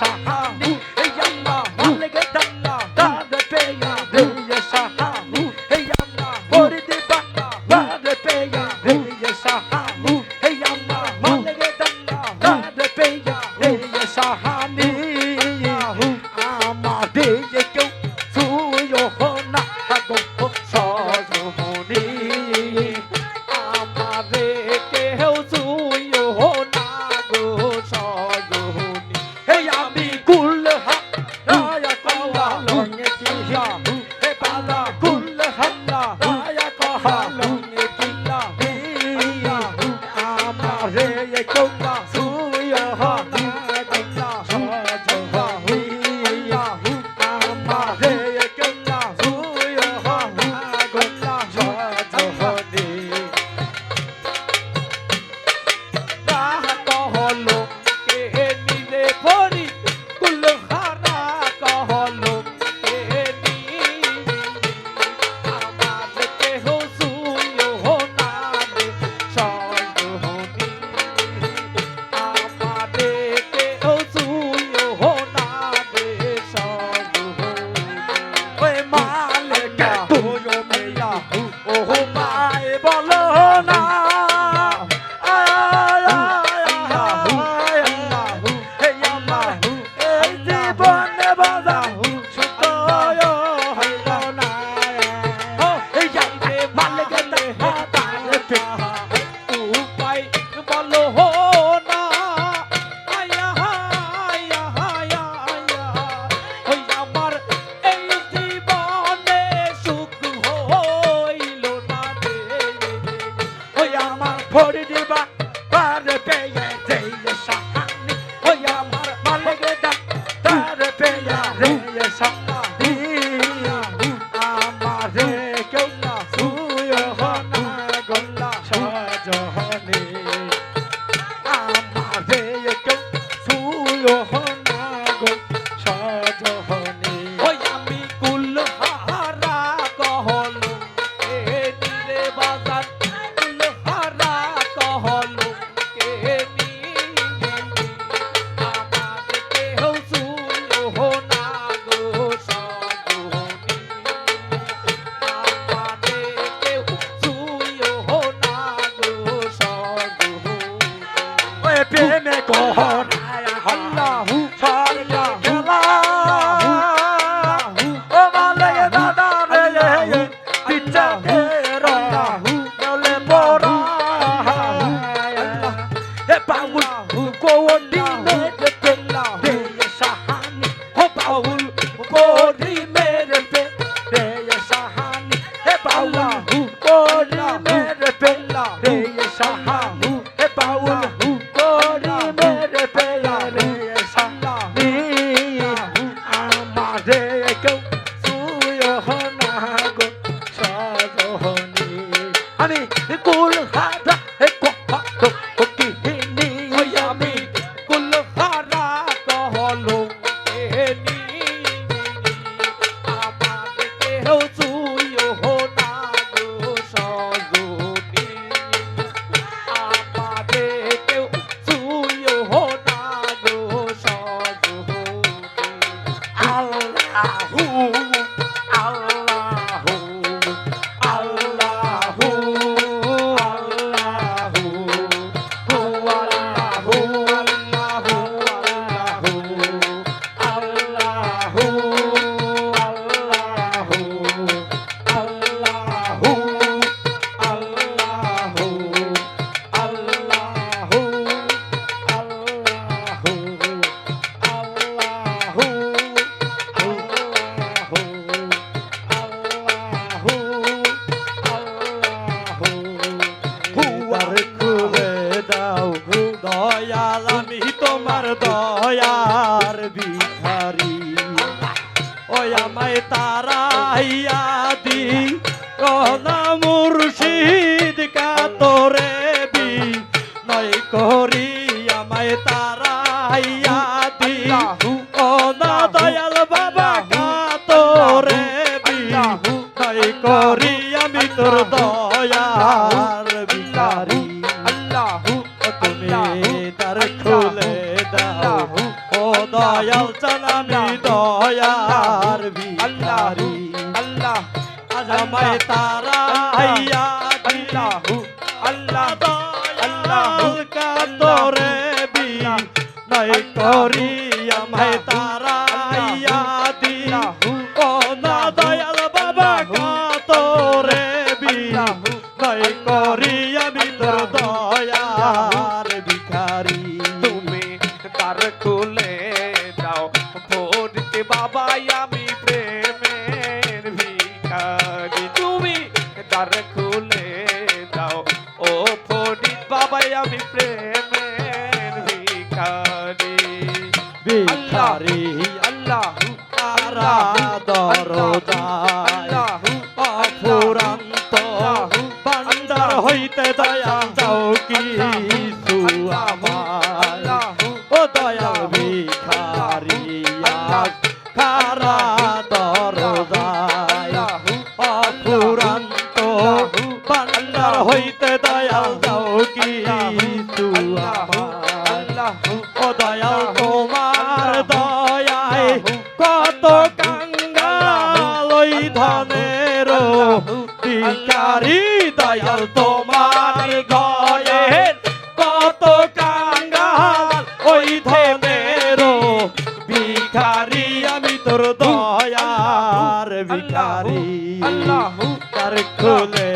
啊。Aha. 如果我 Dayal আমি তোমার দয়ার ভিখারি। ও আমায় তারাইয়া দি না মুর্শিদ কাতরে বি নয় করি আমায় তারাইয়া দি ও না দয়াল বাবা কাতরে বি নয় করি আমি দয়ার বিহারি আল্লাহ। আজ আমায় তারা আইয়া আল্লাহ। আল্লাহ। আল্লাহ কা তোরে বি নাই করি আমায় দ্বার খুলে দাও। ও ফরিদ বাবাই আমি প্রেমের ভিখারি। ভিখারি আল্লাহ হইতে দয়া যাও কি সুয়া ও দয়াল তোমার দয়ায় কত কাঙ্গালই ধনের বিকারি দয়াল তোমার ঘরে কত কাঙ্গাল ওই ধনের বিকারি আমি তোর দয়ার বিকারি আল্লাহ তার খুলে